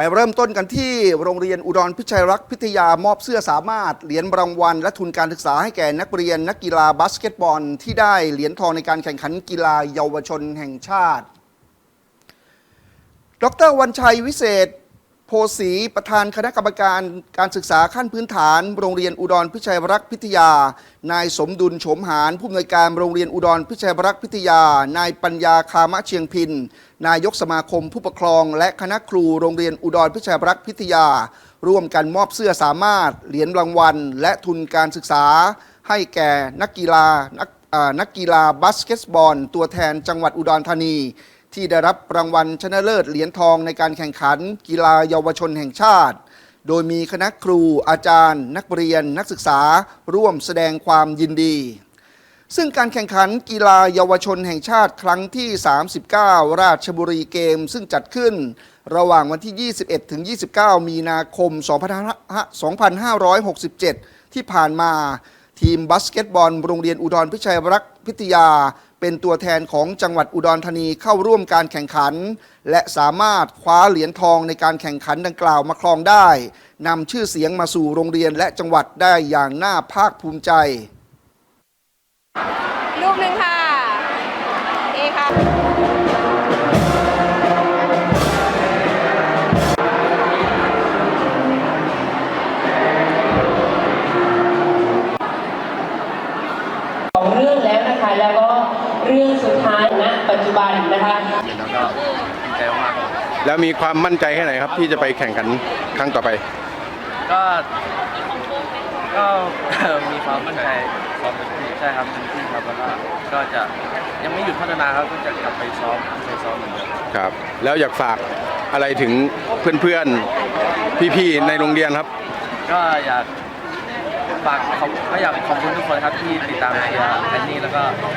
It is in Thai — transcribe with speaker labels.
Speaker 1: ไปเริ่มต้นกันที่โรงเรียนอุดรพิชัยรักษ์พิทยามอบเสื้อสามารถเหรียญรางวัลและทุนการศึกษาให้แก่นักเรียนนักกีฬาบาสเกตบอล ที่ได้เหรียญทองในการแข่งขันกีฬาเยาวชนแห่งชาติ ดรวันชัยวิเศษ โพสีประธานคณะกรรมการการศึกษาขั้นพื้นฐาน โรงเรียนอุดรพิชัยรักษ์พิทยา นายสมดุลโฉมหานผู้อำนวยการโรงเรียนอุดรพิชัยรักษ์พิทยา นายปัญญาคามะเชียงพิน นายกสมาคมผู้ปกครอง และคณะครูโรงเรียนอุดรพิชัยรักษ์พิทยา ร่วมกันมอบเสื้อสามารถ เหรียญรางวัล และทุนการศึกษา ให้แก่นักกีฬานักอ่านักกีฬาบาสเกตบอล ตัวแทนจังหวัดอุดรธานี ที่ได้รับรางวัลชนะเลิศเหรียญทองในการแข่งขัน กีฬาเยาวชนแห่งชาติ โดยมีคณะครูอาจารย์ นักเรียน นักศึกษาร่วมแสดงความยินดี ซึ่งการแข่งขันกีฬาเยาวชนแห่งชาติครั้งที่ 39 ราชบุรีเกม ซึ่งจัดขึ้นระหว่างวันที่ 21 ถึง 29 มีนาคม 2567 ที่ผ่านมาทีมบาสเกตบอลโรงเรียนอุดรพิชัยรักษ์พิทยา เป็นตัวแทนของจังหวัดอุดรธานีเข้าร่วมการแข่งขัน และสามารถคว้าเหรียญทองในการแข่งขันดังกล่าวมาครองได้นำชื่อเสียงมาสู่โรงเรียนและจังหวัดได้อย่างน่าภาคภูมิใจ
Speaker 2: รูปหนึ่งค่ะ เอค่ะ
Speaker 3: สองเรื่องแล้วนะคะแล้วก็ เรื่องสุดท้ายณปัจจุบันนะคะ
Speaker 4: แล้วก็ดีใจมากๆครับแล้วมีความมั่นใจแค่ไหนครับ ที่จะไปแข่งขันครั้งต่อไป
Speaker 5: ก็ก็มีความมั่นใจซ้อมเต็มที่ใช่ครับเต็มที่ครับแล้วก็ก็จะยังไม่หยุดพัฒนาครับก็จะกลับไปซ้อมไปซ้อมเหมือนเดิม
Speaker 4: ครับ แล้วอยากฝากอะไรถึงเพื่อนๆพี่ๆในโรงเรียนครับ
Speaker 5: ก็อยาก ฝากขอบก็อยากขอบคุณทุกคนครับที่ติดตามเชียร์แอนนี่แล้วก็เรา